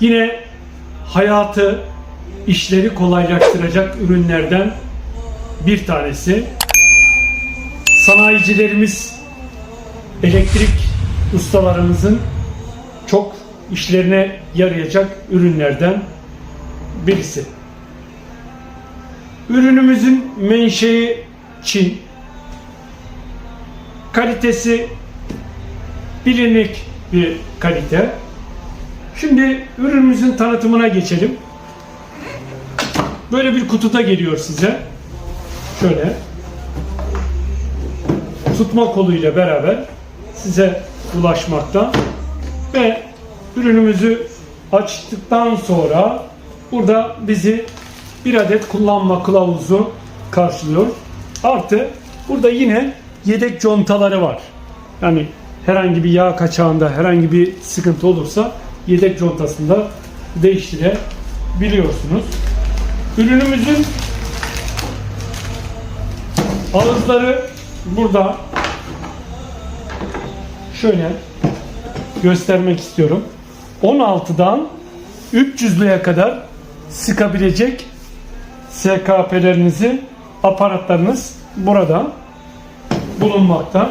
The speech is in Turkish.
Yine hayatı, işleri kolaylaştıracak ürünlerden bir tanesi. Sanayicilerimiz, elektrik ustalarımızın çok işlerine yarayacak ürünlerden birisi. Ürünümüzün menşei Çin. Kalitesi bilinlik bir kalite. Şimdi ürünümüzün tanıtımına geçelim. Böyle bir kutuda geliyor size. Şöyle. Tutma koluyla beraber size ulaşmakta. Ve ürünümüzü açtıktan sonra burada bizi bir adet kullanma kılavuzu karşılıyor. Artı burada yine yedek contaları var. Yani herhangi bir yağ kaçağında herhangi bir sıkıntı olursa yedek contasını da değiştirebiliyorsunuz. Ürünümüzün ağızları burada şöyle göstermek istiyorum. 16'dan 300'lüye kadar sıkabilecek SKP'lerinizi aparatlarınız burada bulunmakta.